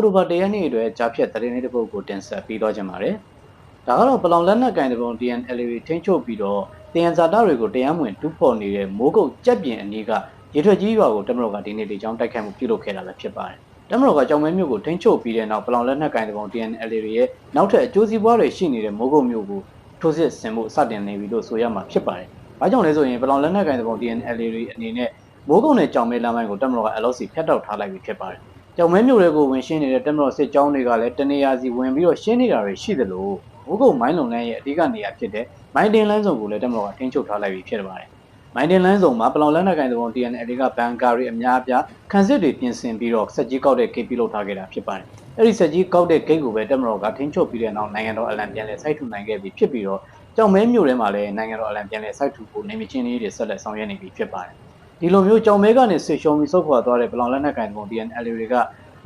အောက်တိုဘာ၁ရက်နေ့အတွက်ကြားဖြတ်သတင်းလေးတစ်ပုဒ်ကိုတင်ဆက်ပြီးတော့ကြပါမယ်။ဒါကတော့ပလောင်လက်နက်ကင်တဲ့ပုံ TNLA ထိန်းချုပ်ပြီးတော့တယန်ဇာတာတွေကိုတရားမဝင်တူးဖော်နေတဲ့မိုးကုတ်ကြက်ပြင်အနီးကရေထွက်ကြီးရွာကိုတမတော်ကဒီနေ့လေကြောင်းတိုက်ခိုက်မှုပြုလုပ်ခဲ့တာလည်းဖြစ်ပါတယ်။တမတော်ကကြောင်မဲမြို့ကိုထိန်းချုပ်ပြီးတဲ့နောက်ပလောင်လက်နက်ကင်တဲ့ပုံ TNLA ရဲ့နောက်ထပ်အကျိုးစီးပွားတွေရှိနေတဲ့မိုးကုတ်မြို့ကိုထိုးစစ်ဆင်မှုစတင်နေပြီလို့ဆိုရမှာဖြစ်ပါတယ်။ဘာကြောင့်လဲဆိုရင်ပလောင်လက်နက်ကင်တဲ့ပုံ TNLA အနေနဲ့မိုးကုတ်နဲ့ကြောင်မဲလမ်းမိုင်းကိုတမတော်က LOC ဖျက်တောက်ထားလိုက်ပြီဖြစ်ပါတယ်။ ကြောင်မဲမြို့တွေကိုဝင်ရှင်းနေတဲ့တက်မတော်စစ်ကြောင်းတွေကလည်းတနေရာစီဝင်ပြီးတော့ရှင်းနေတာတွေရှိသလိုဘိုးကုတ်မိုင်းလုံလန်းရဲ့အဓိကနေရာဖြစ်တဲ့မိုင်းတင်လန်းဆောင်ကိုလည်းတက်မတော်ကတင်းချုပ်ထားလိုက်ပြီးဖြစ်ပါတယ်။မိုင်းတင်လန်းဆောင်မှာပလောင်လက်နက်ကိုင်သဘော TNL ကဘန်ကာတွေအများအပြားခန်းစစ်တွေပြင်ဆင်ပြီးတော့စက်ကြီးကောက်တဲ့ဂိတ်ပြုလုပ်ထားခဲ့တာဖြစ်ပါတယ်။အဲ့ဒီစက်ကြီးကောက်တဲ့ဂိတ်ကိုပဲတက်မတော်ကတင်းချုပ်ပြီးတဲ့နောက်နိုင်ငံတော်အလံပြန်လည်စိုက်ထူနိုင်ခဲ့ပြီးဖြစ်ပြီးတော့ကြောင်မဲမြို့ထဲမှာလည်းနိုင်ငံတော်အလံပြန်လည်စိုက်ထူဖို့နေမချင်းလေးတွေဆက်လက်ဆောင်ရွက်နေပြီဖြစ်ပါတယ်။ ဒီလိုမျိုးကြောင်မဲကနေဆွေရှုံပြီးဆုတ်ခွာသွားတဲ့ပလောင်လက်နက်ကင်သဘော TNL တွေက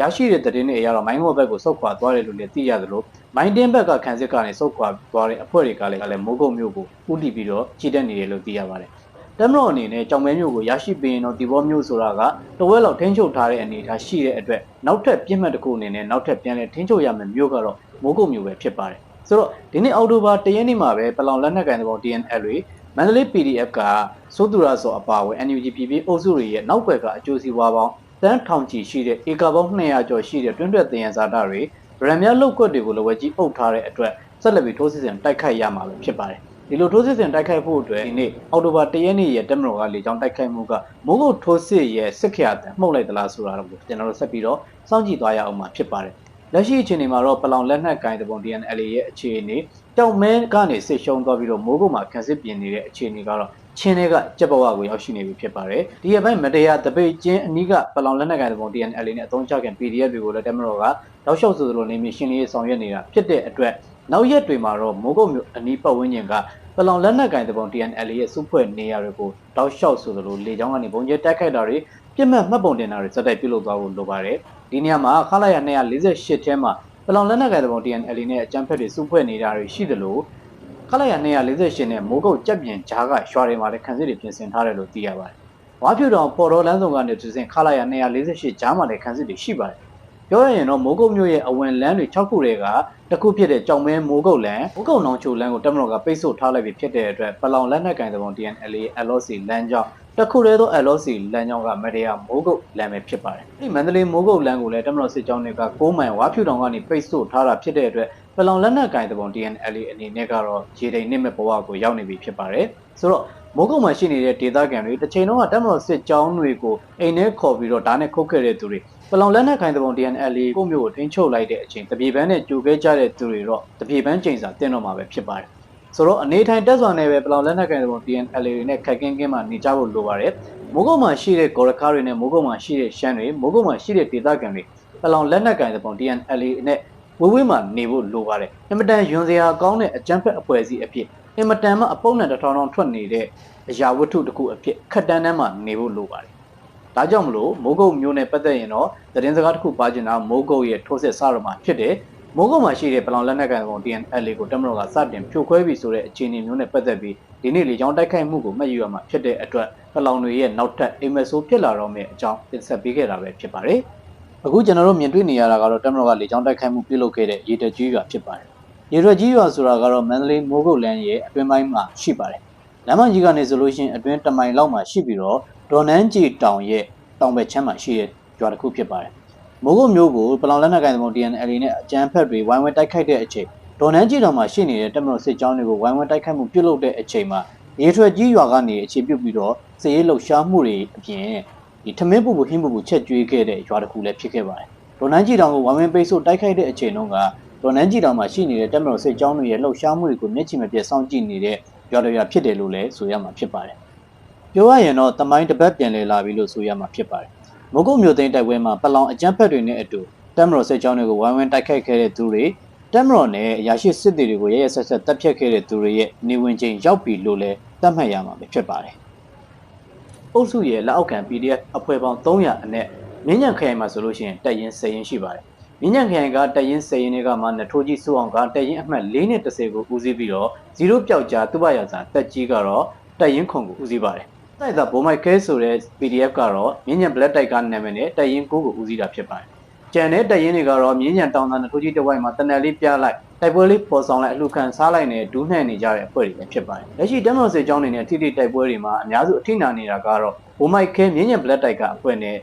ရရှိတဲ့သတင်းတွေအရတော့မိုင်းမော့ဘက်ကိုဆုတ်ခွာသွားတယ်လို့လည်းသိရသလိုမိုင်းတင်းဘက်ကခံစစ်ကနေဆုတ်ခွာသွားတဲ့အဖွဲ့တွေကလည်းလည်းမိုးကုတ်မြို့ကိုဥတီပြီးတော့ခြိတက်နေတယ်လို့သိရပါတယ်။တမတော်အနေနဲ့ကြောင်မဲမြို့ကိုရရှိပေးရင်တော့ဒီဘောမြို့ဆိုတာကတဝက်လောက်ထိန်းချုပ်ထားတဲ့အနေအထားရှိတဲ့အတွက်နောက်ထပ်ပြစ်မှတ်တစ်ခုအနေနဲ့နောက်ထပ်ပြန်လည်ထိန်းချုပ်ရမယ့်မြို့ကတော့မိုးကုတ်မြို့ပဲဖြစ်ပါတယ်။ဆိုတော့ဒီနေ့အောက်တိုဘာ၁ရက်နေ့မှာပဲပလောင်လက်နက်ကန်တဲ့ဘော TNL တွေ မန္တလေး PDF ကစိုးသူရဆိုအပါအဝင် NUG PP အုပ်စုတွေရဲ့နောက်ွယ်ကအကျိုးစီးပွားပေါင်းတန်းထောင်ချီရှိတဲ့ဧကပေါင်း200ကျော်ရှိတဲ့တွင်းတွက်တင်ရဇာတာတွေဗရန်မြလောက်ကွက်တွေကိုလိုဝဲကြီးအုပ်ထားတဲ့အတွက်ဆက်လက်ပြီးထိုးစစ်ဆင်တိုက်ခိုက်ရမှာပဲဖြစ်ပါတယ်ဒီလိုထိုးစစ်ဆင်တိုက်ခိုက်ဖို့အတွက်ဒီနေ့အောက်တိုဘာ၁ရက်နေ့ရဲ့တက်မတော်ကလေကြောင်းတိုက်ခိုက်မှုကမိုးကုတ်ထိုးစစ်ရဲ့စစ်ခရတန်မှုတ်လိုက်သလားဆိုတာတော့ကျွန်တော်တို့ဆက်ပြီးတော့စောင့်ကြည့်သွားရအောင်မှာဖြစ်ပါတယ် လက်ရှိအခြေအနေမှာတော့ပလောင်လက်နက်ကင်တပုံ DNL ရဲ့အခြေအနေတောက်မဲကနေစစ်ရှုံးသွားပြီးတော့မိုးကုတ်မှာခန်းစစ်ပြင်နေတဲ့အခြေအနေကတော့ချင်းတွေကကြက်ဘဝကိုရောက်ရှိနေပြီဖြစ်ပါတယ်ဒီအပိုင်းမတရားတပိတ်ချင်းအနီးကပလောင်လက်နက်ကိုင်တဲ့ပုံ TNL နဲ့အသုံးချခင် PDF တွေကိုလည်းတက်မတော်ကတောက်လျှောက်ဆိုသလိုနေမြရှင်းလေးဆောင်ရွက်နေတာဖြစ်တဲ့အတွက်နောက်ရက်တွေမှာတော့မိုးကုတ်မြို့အနီးပတ်ဝန်းကျင်ကပလောင်လက်နက်ကင်တဲ့ပုံ TNL ရဲ့စုဖွဲ့နေရာတွေကိုတောက်လျှောက်ဆိုသလိုလေကြောင်းကနေပုံကျဲတိုက်ခိုက်တာတွေပြစ်မှတ်မှတ်ပုံတင်တာတွေစက်တိုက်ပြုလုပ်သွားဖို့လိုပါတယ် ဒီနေရာမှာခလာရ248ထဲမှာပလောင်လက်နက်ကင်တဲ့ပုံ TNL နဲ့အကြမ်းဖက်တွေစုဖွဲ့နေတာတွေရှိသလိုခလာရ248နဲ့မိုးကုတ်ကြက်ပြင်ဂျားကရွာတွေမှာလည်းခန်းစစ်တွေပြင်ဆင်ထားတယ်လို့သိရပါတယ်။ဝါဖြူတောင်ပေါ်တော်လမ်းဆောင်ကနေသူစဉ်ခလာရ248ဂျားမှာလည်းခန်းစစ်တွေရှိပါတယ်။ပြောရရင်တော့မိုးကုတ်မြို့ရဲ့အဝင်လမ်းတွေ6ခုတည်းကတစ်ခုဖြစ်တဲ့ကြောင်မဲမိုးကုတ်လမ်းမိုးကုတ်နောင်ချိုလမ်းကိုတက်မတော်ကပိတ်ဆို့ထားလိုက်ပြီးဖြစ်တဲ့အတွက်ပလောင်လက်နက်ကင်တဲ့ပုံ TNLA LOC လမ်းကြောင်း တစ်ခုတည်းသော LOC လမ်းကြောင်းကမတရားမိုးကုတ်လမ်းပဲဖြစ်ပါတယ်။ဒီမန္တလေးမိုးကုတ်လမ်းကိုလည်းတက်မတော်စစ်ကြောင်းတွေက6မိုင်ဝါဖြူတောင်ကနေပိတ်ဆို့ထားတာဖြစ်တဲ့အတွက်ပလောင်လက်နက်ကင်တဲ့ပုံ TNLA အနေနဲ့ကတော့ရေတိန်နစ်မဲ့ဘဝကိုရောက်နေပြီဖြစ်ပါတယ်။ဆိုတော့မိုးကုတ်မှာရှိနေတဲ့ဒေသခံတွေတစ်ချိန်လုံးကတက်မတော်စစ်ကြောင်းတွေကိုအိမ်ထဲခေါ်ပြီးတော့ဓာတ်နဲ့ခုတ်ခဲ့တဲ့သူတွေပလောင်လက်နက်ခိုင်တဲ့ပုံ TNL ကိုမျိုးကိုထိန်းချုပ်လိုက်တဲ့အချိန်တပြေပန်းနဲ့ကြိုခဲ့ကြတဲ့သူတွေတော့တပြေပန်းချိန်စာတင်တော့မှာပဲဖြစ်ပါတယ် ဆိုတော့အနေထိုင်တက်စွာနဲ့ပဲပလောင်လက်နက်ခိုင်တဲ့ပုံ TNL တွေနဲ့ခက်ကင်းကင်းမှနေကြဖို့လိုပါတယ်မိုးကုတ်မှာရှိတဲ့ဂေါ်ရခါတွေနဲ့မိုးကုတ်မှာရှိတဲ့ရှမ်းတွေမိုးကုတ်မှာရှိတဲ့ဒေသခံတွေပလောင်လက်နက်ကိုင်တဲ့ပုံ TNL နဲ့ဝေးဝေးမှာနေဖို့လိုပါတယ်အင်မတန်ယွန်စရာကောင်းတဲ့အကြမ်းဖက်အဖွဲ့အစည်းအဖြစ်အင်မတန်မှအပုံနဲ့တထောင်ထောင်ထွက်နေတဲ့အရာဝတ္ထုတစ်ခုအဖြစ်ခက်တန်းတန်းမှနေဖို့လိုပါတယ်ဒါကြောင့်မလို့မိုးကုတ်မျိုးနဲ့ပတ်သက်ရင်တော့သတင်းစကားတစ်ခုပါချင်တာမိုးကုတ်ရဲ့ထိုးစစ်စရမှာဖြစ်တယ် မိုးကုတ်မှာရှိတဲ့ပလောင်လက်နက်ကန်ကောင် TNL ကိုတမတော်ကစတင်ဖြိုခွဲပြီဆိုတဲ့အခြေအနေမျိုးနဲ့ပတ်သက်ပြီးဒီနေ့လေကြောင်းတိုက်ခိုက်မှုကိုမှတ်ယူရမှာဖြစ်တဲ့အတွက်ပလောင်တွေရဲ့နောက်ထပ်အိမ်မဆိုးဖြစ်လာတော့မယ့်အကြောင်းတင်ဆက်ပေးခဲ့တာပဲဖြစ်ပါတယ်အခုကျွန်တော်တို့မြင်တွေ့နေရတာကတော့တမတော်ကလေကြောင်းတိုက်ခိုက်မှုပြုလုပ်ခဲ့တဲ့ရေတကြီးရွာဖြစ်ပါတယ်ရေတကြီးရွာဆိုတာကတော့မန္တလေးမိုးကုတ်လမ်းရဲ့အတွင်းပိုင်းမှာရှိပါတယ်လမ်းမကြီးကနေဆိုလို့ရှိရင်အတွင်းတမိုင်လောက်မှာရှိပြီးတော့ဒေါ်နန်းကြီးတောင်ရဲ့တောင်ဘက်ချမ်းမှာရှိတဲ့ရွာတစ်ခုဖြစ်ပါတယ်။ မိုးကုတ်မျိုးကိုပလောင်လက်နက်ကိုင်သမုံ DNL နဲ့အကြမ်းဖက်တွေဝိုင်းဝန်းတိုက်ခိုက်တဲ့အချိန်ဒေါ်နန်းကြီးတောင်မှာရှိနေတဲ့တက်မတော်စစ်ကြောင်းတွေကိုဝိုင်းဝန်းတိုက်ခိုက်မှုပြုလုပ်တဲ့အချိန်မှာရေထွက်ကြီးရွာကနေအခြေပြုပြီးတော့စစ်ရေးလှုပ်ရှားမှုတွေအပြင်ဒီထမင်းပူပူဟင်းပူပူချက်ကျွေးခဲ့တဲ့ရွာတစ်ခုလည်းဖြစ်ခဲ့ပါတယ်။ဒေါ်နန်းကြီးတောင်ကိုဝိုင်းဝန်းပိတ်ဆို့တိုက်ခိုက်တဲ့အချိန်တုန်းကဒေါ်နန်းကြီးတောင်မှာရှိနေတဲ့တက်မတော်စစ်ကြောင်းတွေရဲ့လှုပ်ရှားမှုတွေကိုမျက်ခြေမပြတ်စောင့်ကြည့်နေတဲ့ရွာတော်ရွာဖြစ်တယ်လို့လည်းဆိုရမှာဖြစ်ပါတယ်။ပြောရရင်တော့တမိုင်းတစ်ပတ်ပြန်လည်လာပြီလို့ဆိုရမှာဖြစ်ပါတယ်။ မုတ်ကုတ်မြို့သိမ်းတိုက်ပွဲမှာပလောင်အကြမ်းဖက်တွေနဲ့အတူတက်မတော်စစ်ကြောင်းတွေကိုဝိုင်းဝန်းတိုက်ခိုက်ခဲ့တဲ့သူတွေတက်မတော်နဲ့အရာရှိစစ်သည်တွေကိုရရဆက်ဆက်တပ်ဖြတ်ခဲ့တဲ့သူတွေရဲ့နေဝင်ချိန်ရောက်ပြီလို့လည်းသတ်မှတ်ရမှာပဲဖြစ်ပါတယ်။အုပ်စုရဲ့လက်အောက်ခံ PDF အဖွဲ့ပေါင်း300အနက်မြင်းညံခရိုင်မှာဆိုလို့ရှိရင်တက်ရင်10ရင်ရှိပါတယ်။မြင်းညံခရိုင်ကတက်ရင်10ရင်တွေကမှနထိုးကြီးစုအောင်ကတက်ရင်အမှတ်4နဲ့10ကိုဦးစီးပြီးတော့0ပျောက်ကြားသူ့ဘရစာတက်ကြီးကတော့တက်ရင်ခုံကိုဦးစီးပါတယ်။ တိုက်သာဘိုးမိုက်ခဲဆိုတဲ့ PDF ကတော့မြင်းညံ black တိုက်ကနာမည်နဲ့တက်ရင်9ကိုဦးစီးတာဖြစ်ပါတယ်။ကြံတဲ့တရင်တွေကတော့မြင်းညံတောင်သာနထိုးကြီးတစ်ဝိုက်မှာတနက်လေးပြလိုက်တိုက်ပွဲလေးပေါ်ဆောင်လိုက်အလှခံစားလိုက်နဲ့ဒူးနှံ့နေကြတဲ့အဖွဲ့တွေလည်းဖြစ်ပါတယ်လက်ရှိတမန်တော်စေကျောင်းနေနဲ့ထိထိတိုက်ပွဲတွေမှာအများစုအထိနာနေတာကတော့ဘိုမိုက်ခဲမြင်းညံဘလက်တိုက်ကအဖွဲ့နဲ့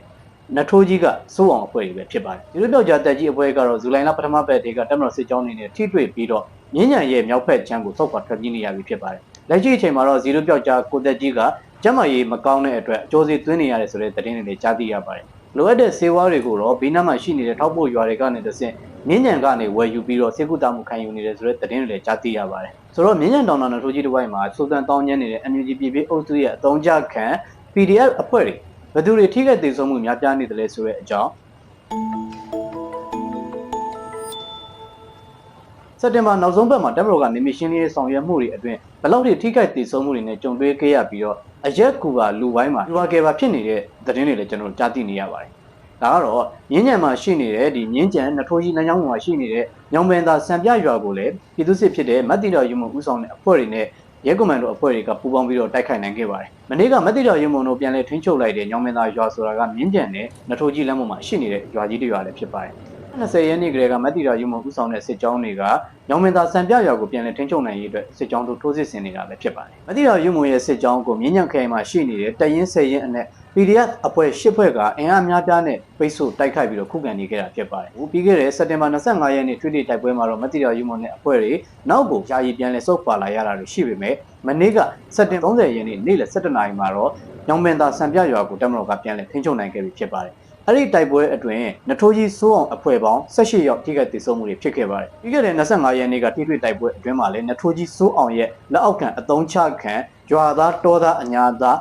နထိုးကြီးကစိုးအောင်အဖွဲ့တွေပဲဖြစ်ပါတယ်ဒီလိုပြောက်ကြတက်ကြီးအဖွဲ့ကတော့ဇူလိုင်လပထမပတ်တွေကတမန်တော်စေကျောင်းနေနဲ့ထိတွေ့ပြီးတော့မြင်းညံရဲ့မြောက်ဖက်ချမ်းကိုစောက်ခွာထွက်ပြေးနေရပြီဖြစ်ပါတယ်လက်ရှိအချိန်မှာတော့ဇီရိုပြောက်ကြကိုတက်ကြီးက ကျမကြီးမကောင်းတဲ့အတွက်အကျိုးစီသွင်းနေရတယ်ဆိုတဲ့သတင်းတွေလည်းကြားသိရပါတယ်လိုအပ်တဲ့စေဝါတွေကိုတော့ဘေးနားမှာရှိနေတဲ့ထောက်ပို့ရွာတွေကနေတဆင့်မြင်းညံကနေဝယ်ယူပြီးတော့စေကုတမှုခံယူနေတယ်ဆိုတဲ့သတင်းတွေလည်းကြားသိရပါတယ်ဆိုတော့မြင်းညံတောင်တာနထိုးကြီးတစ်ဝိုက်မှာစူတန်တောင်းကျင်းနေတဲ့ NUG ပြည်ပြည်အုပ်စုရဲ့အတုံးကြခံ PDF အဖွဲ့တွေဘယ်သူတွေထိခိုက်ဒေဆုံးမှုများပြားနေတယ်လဲဆိုတဲ့အကြောင်း စက်တင်ဘာနောက်ဆုံးပတ်မှာတက်မတော်ကနေမီရှင်းလေးဆောင်ရွက်မှုတွေအတွင်းဘယ်လောက်ထိထိခိုက်ဒေဆုံးမှုတွေနဲ့ကြုံတွေ့ခဲ့ရပြီးတော့အရက်ကူပါလူပိုင်းမှာလူပါကယ်ပါဖြစ်နေတဲ့သတင်းတွေလည်းကျွန်တော်တို့ကြားသိနေရပါတယ်ဒါကတော့မြင်းညံမှာရှိနေတဲ့ဒီမြင်းကြံနထိုးကြီးလမ်းကြောင်းမှာရှိနေတဲ့ညောင်ပင်သာစံပြရွာကိုလည်းပြည်သူစစ်ဖြစ်တဲ့မတ်တီတော်ယူမှုဦးဆောင်တဲ့အဖွဲ့တွေနဲ့ရဲကွန်မန်ဒိုအဖွဲ့တွေကပူးပေါင်းပြီးတော့တိုက်ခိုက်နိုင်ခဲ့ပါတယ်။မနေ့ကမတ်တီတော်ယူမှုတို့ပြန်လည်ထိန်းချုပ်လိုက်တဲ့ညောင်ပင်သာရွာဆိုတာကမြင်းကြံနဲ့နထိုးကြီးလမ်းပေါ်မှာရှိနေတဲ့ရွာကြီးတစ်ရွာလည်းဖြစ်ပါတယ်။ 20ရက်နေ့ကလေးကမတ်တီတော်ယူမှုဦးဆောင်တဲ့စစ်ကြောင်းတွေကညောင်မင်သာစံပြရွာကိုပြန်လည်ထိန်းချုပ်နိုင်ရေးအတွက်စစ်ကြောင်းတို့ထိုးစစ်ဆင်နေတာပဲဖြစ်ပါတယ်။မတ်တီတော်ယူမှုရဲ့စစ်ကြောင်းကိုမြင်းညံခရိုင်မှာရှိနေတဲ့တရင်ဆယ်ရင်အနက် PDF အဖွဲ့၈ဖွဲ့ကအင်အားများပြားနဲ့ပိတ်ဆို့တိုက်ခိုက်ပြီးတော့ခုခံနေခဲ့တာဖြစ်ပါတယ်။ပြီးခဲ့တဲ့စက်တင်ဘာ25ရက်နေ့ထွေးထွေတိုက်ပွဲမှာတော့မတ်တီတော်ယူမှုနဲ့အဖွဲ့တွေနောက်ကိုယာယီပြန်လည်ဆုတ်ခွာလာရတာတွေရှိပေမဲ့မနေ့ကစက်တင်30ရက်နေ့နေ့လယ်17နာရီမှာတော့ညောင်မင်သာစံပြရွာကိုတမတော်ကပြန်လည်ထိန်းချုပ်နိုင်ခဲ့ပြီဖြစ်ပါတယ်။ အဲ့ဒီတိုက်ပွဲအတွင်းနထိုးကြီးစိုးအောင်အဖွဲ့ပေါင်း18ရောက်ထိခိုက်ဒေဆုံးမှုတွေဖြစ်ခဲ့ပါတယ်။ပြီးခဲ့တဲ့25ရက်နေ့ကထိတွေ့တိုက်ပွဲအတွင်းမှာလည်းနထိုးကြီးစိုးအောင်ရဲ့လက်အောက်ခံအတုံးချခံရွာသားတောသားအညာသား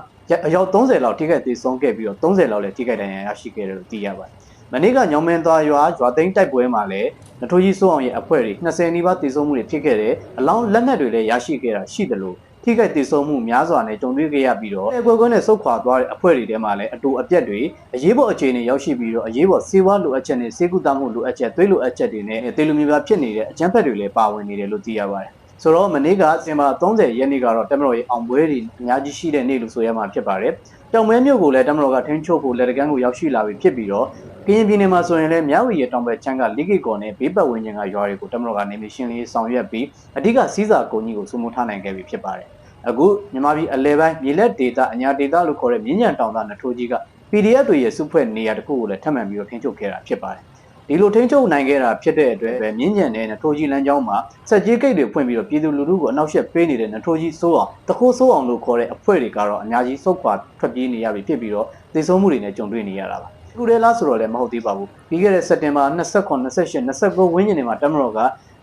အယောက်30လောက်ထိခိုက်ဒေဆုံးခဲ့ပြီးတော့30လောက်လည်းထိခိုက်ဒဏ်ရာရရှိခဲ့တယ်လို့သိရပါတယ်။မနေ့ကညောင်မင်းသားရွာရွာသိမ်းတိုက်ပွဲမှာလည်းနထိုးကြီးစိုးအောင်ရဲ့အဖွဲ့တွေ20နီးပါးဒေဆုံးမှုတွေဖြစ်ခဲ့တယ်။အလောင်းလက်နက်တွေလည်းရရှိခဲ့တာရှိတယ်လို့ ထိခိုက်ဒေဆုံးမှုများစွာနဲ့ကြုံတွေ့ခဲ့ရပြီးတော့အဲကွယ်ကွယ်နဲ့ဆုတ်ခွာသွားတဲ့အဖွဲ့တွေထဲမှာလည်းအတူအပြက်တွေအရေးပေါ်အခြေအနေရောက်ရှိပြီးတော့အရေးပေါ်စေဝါလိုအပ်ချက်နဲ့စေကူတမှုလိုအပ်ချက်သွေးလိုအပ်ချက်တွေနဲ့တေလူမီပါဖြစ်နေတဲ့အကြမ်းဖက်တွေလည်းပါဝင်နေတယ်လို့သိရပါတယ်ဆိုတော့မနေ့ကစင်ဘာ30ရက်နေ့ကတော့တမတော်ရဲ့အောင်ပွဲတွေအများကြီးရှိတဲ့နေ့လို့ဆိုရမှာဖြစ်ပါတယ်။တောင်မဲမြို့ကိုလည်းတမတော်ကထင်းချုပ်ဖို့လက်တကန်းကိုရောက်ရှိလာပြီဖြစ်ပြီးတော့ ကရင်ပြည်နယ်မှာဆိုရင်လည်းမြောက်ရီရဲ့တောင်ဘက်ချမ်းကလိကိကော်နဲ့ဘေးပတ်ဝန်းကျင်ကရွာတွေကိုတမတော်ကနေမရှင်းလေးဆောင်ရွက်ပြီးအဓိကစီးစာကုန်းကြီးကိုစုမှုထားနိုင်ခဲ့ပြီဖြစ်ပါတယ်။အခုမြန်မာပြည်အလဲပိုင်းမြေလက်ဒေတာအညာဒေတာလို့ခေါ်တဲ့မြင်းညံတောင်သားနထိုးကြီးက PDF တွေရဲ့စုဖွဲ့နေရာတစ်ခုကိုလည်းထပ်မံပြီးတော့ထင်းချုပ်ခဲ့တာဖြစ်ပါတယ်။ဒီလိုထိန်းချုပ်နိုင်ခဲ့တာဖြစ်တဲ့အတွက်ပဲမြင်းညံတဲ့နထိုးကြီးလမ်းကြောင်းမှာစက်ကြီးဂိတ်တွေဖွင့်ပြီးတော့ပြည်သူလူထုကိုအနောက်ရှက်ပေးနေတဲ့နထိုးကြီးစိုးအောင်တခိုးစိုးအောင်လို့ခေါ်တဲ့အဖွဲ့တွေကတော့အများကြီးစုပ်ခွာထွက်ပြေးနေရပြီဖြစ်ပြီးတော့သေဆုံးမှုတွေနဲ့ကြုံတွေ့နေရတာပါ ခုတည်းလားဆိုတော့လည်းမဟုတ်သေးပါဘူးပြီးခဲ့တဲ့စက်တင်ဘာ29 28 29ဝန်းကျင်တွေမှာတမတော်က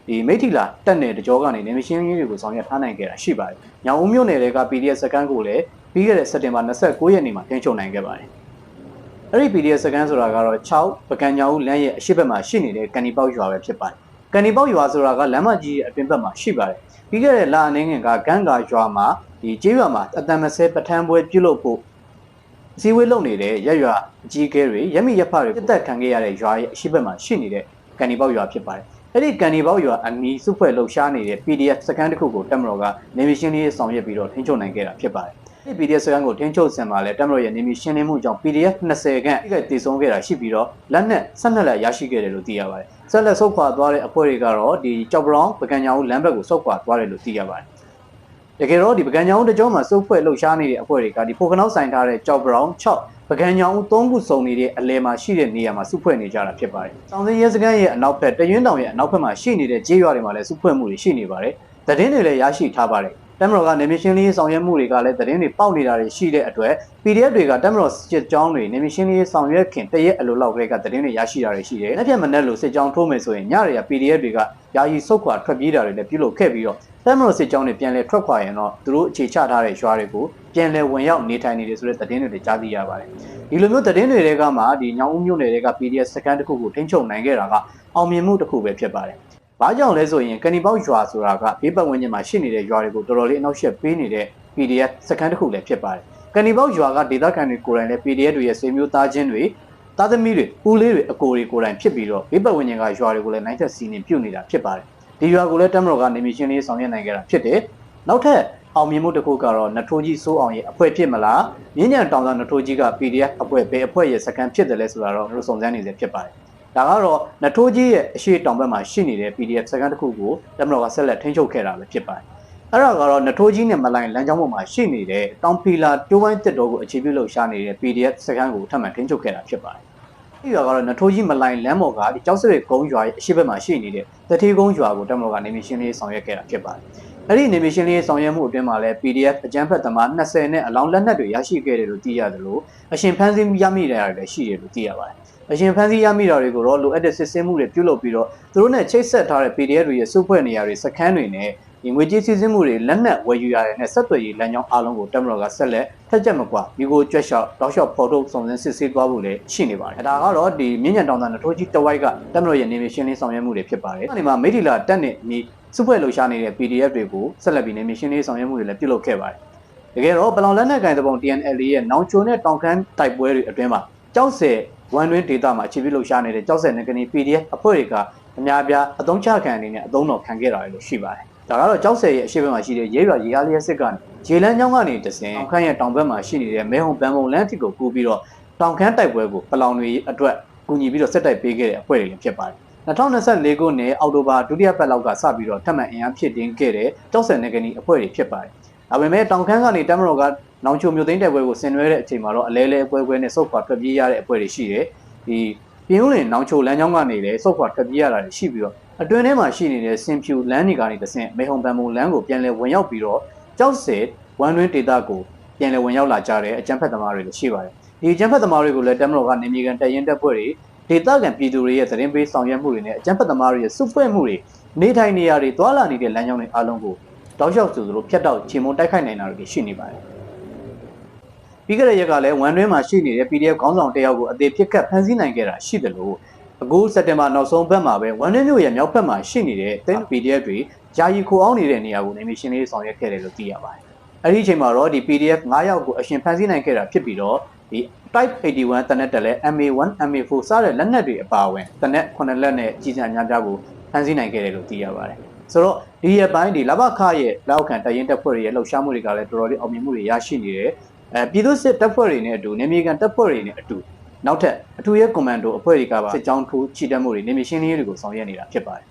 ဒီမိထီလာတက်နယ်တကြောကနေနေမရှင်းရင်းတွေကိုဆောင်ရွက်ထားနိုင်ခဲ့တာရှိပါတယ်။ညောင်ဦးမြို့နယ်တွေက PDF စကန်ကိုလည်းပြီးခဲ့တဲ့စက်တင်ဘာ29ရက်နေ့မှာတင်ချုပ်နိုင်ခဲ့ပါတယ်။အဲ့ဒီ PDF စကန်ဆိုတာကတော့6ပကံညောင်ဦးလမ်းရဲ့အရှိတ်ဘက်မှာရှိနေတဲ့ကန်နီပေါက်ရွာပဲဖြစ်ပါတယ်။ကန်နီပေါက်ရွာဆိုတာကလမ်းမကြီးရဲ့အတွင်ဘက်မှာရှိပါတယ်။ပြီးခဲ့တဲ့လအနေငယ်ကဂန်းကာရွာမှာဒီကျေးရွာမှာအတန်မဆဲပထန်းပွဲပြုလုပ်ဖို့အ စည်းအဝေးလုပ်နေတဲ့ရက်ရွာအကြီးအကဲတွေရက်မိရက်ဖတွေပြတ်တက်ခံခဲ့ရတဲ့ရွာရဲ့အရှိတ်ဘက်မှာရှိနေတဲ့ကန်နီပေါက်ရွာဖြစ်ပါတယ်။အဲ့ဒီကန်နီပေါက်ရွာအမီစုဖွဲ့လှုပ်ရှားနေတဲ့ PDF စကန်တစ်ခုကိုတက်မတော်ကနေမီရှင်းလေးဆောင်ရွက်ပြီးတော့ထိန်းချုပ်နိုင်ခဲ့တာဖြစ်ပါတယ်။ဒီ PDF စကန်ကိုထိန်းချုပ်ဆင်မှာလဲတက်မတော်ရဲ့နေမီရှင်းလင်းမှုကြောင့် PDF 20ခန့်အကတည်ဆုံးခဲ့တာရှိပြီးတော့လက်နက်12လက်ရရှိခဲ့တယ်လို့သိရပါတယ်။ဆက်လက်ဆုတ်ခွာသွားတဲ့အဖွဲ့တွေကတော့ဒီကြောက်ပရောင်ပကံညာဦးလမ်းဘက်ကိုဆုတ်ခွာသွားတယ်လို့သိရပါတယ်။ တကယ်တော့ဒီပကံညာဦးတကြောမှာစုဖွဲ့လှုပ်ရှားနေတဲ့အဖွဲ့တွေကဒီဖိုကနောက်ဆိုင်ထားတဲ့ကြောက်ပရောင်6ပကံညောင်ဦး၃ခုစုံနေတဲ့အလဲမှာရှိတဲ့နေရာမှာစုဖွဲ့နေကြတာဖြစ်ပါတယ်။တောင်စင်းရဲစခန်းရဲ့အနောက်ဘက်တရွင်းတောင်ရဲ့အနောက်ဘက်မှာရှိနေတဲ့ကျေးရွာတွေမှာလည်းစုဖွဲ့မှုတွေရှိနေပါတယ်။သတင်းတွေလည်းရရှိထားပါတယ်။ တမတော်ကနေမရှင်လေးဆောင်ရွက်မှုတွေကလည်းသတင်းတွေပေါက်နေတာတွေရှိတဲ့အတွက် PDF တွေကတမတော်စစ်ကြောင်းတွေနေမရှင်လေးဆောင်ရွက်ခင်တရက်အလိုလောက်ကလေးကသတင်းတွေရရှိတာတွေရှိတယ်။လက်ပြမနဲ့လို့စစ်ကြောင်းထိုးမယ်ဆိုရင်ညတွေက PDF တွေကယာယီဆုတ်ခွာထွက်ပြေးတာတွေလည်းပြုလုပ်ခဲ့ပြီးတော့တမတော်စစ်ကြောင်းတွေပြန်လည်ထွက်ခွာရင်တော့သူတို့အခြေချထားတဲ့ရွာတွေကိုပြန်လည်ဝင်ရောက်နေထိုင်နေတယ်ဆိုတဲ့သတင်းတွေလည်းကြားသိရပါတယ်။ဒီလိုမျိုးသတင်းတွေတွေကမှဒီညောင်ဦးမြို့နယ်တွေက PDF စကန်တစ်ခုကိုထိန်းချုပ်နိုင်ခဲ့တာကအောင်မြင်မှုတစ်ခုပဲဖြစ်ပါတယ်။ ဘာကြောင့်လဲဆိုရင်ကဏီပေါက်ရွာဆိုတာကဘေးပတ်ဝန်းကျင်မှာရှိနေတဲ့ရွာတွေကိုတော်တော်လေးအနောက်ရှက်ပေးနေတဲ့ PDF စကန်တစ်ခုလည်းဖြစ်ပါတယ်။ကဏီပေါက်ရွာကဒေသခံတွေကိုယ်တိုင်လည်း PDF တွေရဲ့စေမျိုးသားချင်းတွေသားသမီးတွေဦးလေးတွေအကိုတွေကိုယ်တိုင်ဖြစ်ပြီးတော့ဘေးပတ်ဝန်းကျင်ကရွာတွေကိုလည်းနိုင်သက်စီနေပြုတ်နေတာဖြစ်ပါတယ်။ဒီရွာကိုလည်းတမတော်ကနေမီရှင်လေးဆောင်ရွက်နိုင်ခဲ့တာဖြစ်တယ်။နောက်ထပ်အောင်မြင်မှုတစ်ခုကတော့နထိုးကြီးစိုးအောင်ရဲ့အဖွဲ့ဖြစ်မလားမြင်းညံတောင်သာနထိုးကြီးက PDF အဖွဲ့ဘယ်အဖွဲ့ရဲ့စကန်ဖြစ်တယ်လဲဆိုတာတော့တို့စုံစမ်းနေစေဖြစ်ပါတယ် ဒါကတော့နထိုးကြီးရဲ့အရှိတောင်ဘက်မှာရှိနေတဲ့ PDF စကန်တစ်ခုကိုတက်မတော်ကဆက်လက်ထိန်းချုပ်ခဲ့တာပဲဖြစ်ပါတယ်အဲ့ဒါကတော့နထိုးကြီးနဲ့မလိုင်လမ်းကြောင်းပေါ်မှာရှိနေတဲ့တောင်ဖီလာကျိုးဝိုင်းတစ်တော်ကိုအခြေပြုလှုပ်ရှားနေတဲ့ PDF စကန်ကိုထပ်မံထိန်းချုပ်ခဲ့တာဖြစ်ပါတယ်ဒီရွာကတော့နထိုးကြီးမလိုင်လမ်းပေါ်ကဒီကျောက်စရိတ်ကုန်းရွာရဲ့အရှိဘက်မှာရှိနေတဲ့တတိကုန်းရွာကိုတက်မတော်ကနေမီရှင်းလေးဆောင်ရွက်ခဲ့တာဖြစ်ပါတယ် အဲ့ဒီနေမီရှင်းလေးဆောင်ရွက်မှုအတွင်းမှာလည်း PDF အကြမ်းဖက်သမား20နဲ့အလောင်းလက်နက်တွေရရှိခဲ့တယ်လို့သိရတယ်လို့အရှင်ဖန်းစင်းရမိတယ်ရတယ်လည်းရှိတယ်လို့သိရပါတယ်အရှင်ဖန်းစီရမိတာတွေကိုတော့လိုအပ်တဲ့စစ်ဆေးမှုတွေပြုလုပ်ပြီးတော့သူတို့နဲ့ချိတ်ဆက်ထားတဲ့ PDF တွေရဲ့စုဖွဲ့နေရာတွေစခန်းတွေနဲ့ဒီငွေကြေးစီးဆင်းမှုတွေလက်နက်ဝယ်ယူရတဲ့နဲ့ဆက်သွယ်ရေးလမ်းကြောင်းအားလုံးကိုတက်မတော်ကဆက်လက်ထက်ချက်မကွာဒီကိုကြွက်လျှောက်တောက်လျှောက်ဖော်ထုတ်စုံစမ်းစစ်ဆေးသွားဖို့လည်းရှိနေပါတယ်ဒါကတော့ဒီမြင့်ညံတောင်သာနထိုးကြီးတဝိုက်ကတက်မတော်ရဲ့နေမရှင်းလင်းဆောင်ရွက်မှုတွေဖြစ်ပါတယ်ဒီမှာမိထီလာတက်နေဒီ စုဖွဲ့လှူရှားနေတဲ့ PDF တွေကိုဆက်လက်ပြီးနေမရှင်းလင်းဆောင်ရွက်မှုတွေလည်းပြုလုပ်ခဲ့ပါတယ်တကယ်တော့ပလောင်လက်နက်ကင်တပုံ TNL ရဲ့နောင်ချိုနဲ့တောင်ခမ်းတိုက်ပွဲတွေအတွင်းမှာကြောက်စဲဝန်တွင်းဒေတာမှာအခြေပြုလှုပ်ရှားနေတဲ့ကြောက်စဲနဂနီ PDF အဖွဲ့တွေကအများပြားအသုံးချခံအနေနဲ့အသုံးတော်ခံခဲ့တာလည်းရှိပါတယ်။ဒါကတော့ကြောက်စဲရဲ့အရှိဘက်မှာရှိတဲ့ရဲရွာရေအားလျက်စစ်ကနေရေလန်းချောင်းကနေတဆင်တောင်ခမ်းရဲ့တောင်ဘက်မှာရှိနေတဲ့မဲဟုံပန်းပုံလမ်းထိကိုကူးပြီးတော့တောင်ခမ်းတိုက်ပွဲကိုပလောင်တွေအတွက်ကူညီပြီးတော့စစ်တိုက်ပေးခဲ့တဲ့အဖွဲ့တွေလည်းဖြစ်ပါတယ်။ 2024ခုနှစ်အောက်တိုဘာဒုတိယပတ်လောက်ကစပြီးတော့ထပ်မံအင်အားဖြစ်တင်ခဲ့တဲ့ကြောက်စဲနဂနီအဖွဲ့တွေဖြစ်ပါတယ်။ဒါပေမဲ့တောင်ခမ်းကနေတမတော်ကနောင်ချိုမြို့သိမ်းတိုက်ပွဲကိုဆင်နွှဲတဲ့အချိန်မှာတော့အလဲလဲအပွဲပွဲနဲ့စုပ်ခွာထွက်ပြေးရတဲ့အဖွဲ့တွေရှိတယ်။ဒီပြင်းဦးလင်နောင်ချိုလမ်းကြောင်းကနေလည်းစုပ်ခွာထွက်ပြေးရတာတွေရှိပြီးတော့အတွင်းထဲမှာရှိနေတဲ့စင်ဖြူလမ်းတွေကနေတဆင့်မေဟုံပန်မုံလမ်းကိုပြန်လည်ဝင်ရောက်ပြီးတော့ကြောက်စဲဝမ်တွင်းဒေတာကိုပြန်လည်ဝင်ရောက်လာကြတဲ့အကြမ်းဖက်သမားတွေလည်းရှိပါတယ်။ဒီအကြမ်းဖက်သမားတွေကိုလည်းတမတော်ကနေမြေကန်တရင်တက်ဖွဲ့တွေ ဒေတာကန်ပြည်သူတွေရဲ့သတင်းပေးဆောင်ရွက်မှုတွေနဲ့အကြမ်းဖက်သမားတွေရဲ့စုဖွဲ့မှုတွေနေထိုင်နေရာတွေတွာလာနေတဲ့လမ်းကြောင်းတွေအားလုံးကိုတောက်လျှောက်ဆိုသလိုဖြတ်တောက်ချေမုံတိုက်ခိုက်နိုင်တာတွေရှိနေပါတယ်ပြီးခဲ့တဲ့ရက်ကလည်းဝန်တွင်းမှာရှိနေတဲ့ PDF ခေါင်းဆောင်တယောက်ကိုအသေးပြစ်ခတ်ဖမ်းဆီးနိုင်ခဲ့တာရှိတယ်လို့အခုစက်တင်ဘာနောက်ဆုံးဘက်မှာပဲဝန်တွင်းမြို့ရဲ့မြောက်ဘက်မှာရှိနေတဲ့တင်း PDF တွေယာယီခိုအောင်နေတဲ့နေရာကိုနေမရှင်လေးဆောင်ရွက်ခဲ့တယ်လို့သိရပါတယ်အဲ့ဒီအချိန်မှာတော့ဒီ PDF 9ယောက်ကိုအရှင်ဖမ်းဆီးနိုင်ခဲ့တာဖြစ်ပြီးတော့ဒီ Type 81တနက်တလဲ MA1 MA4 စတဲ့လက်နက်တွေအပါအဝင်တနက်9လက်နဲ့ကြီးစံအများပြားကိုဖမ်းဆီးနိုင်ခဲ့တယ်လို့သိရပါတယ်ဆိုတော့ဒီရက်ပိုင်းဒီလဘခရဲ့လောက်ခံတရင်တက်ဖွဲ့တွေရဲ့လှုပ်ရှားမှုတွေကလည်းတော်တော်လေးအောင်မြင်မှုတွေရရှိနေတယ်အဲပြည်သူစစ်တပ်ဖွဲ့တွေနဲ့အတူနေမြေကန်တပ်ဖွဲ့တွေနဲ့အတူနောက်ထပ်အထူးရဲကွန်မန်ဒိုအဖွဲ့တွေကပါစစ်ကြောင်းထိုးချီတက်မှုတွေနေမြေရှင်းလင်းရေးတွေကိုဆောင်ရွက်နေတာဖြစ်ပါတယ်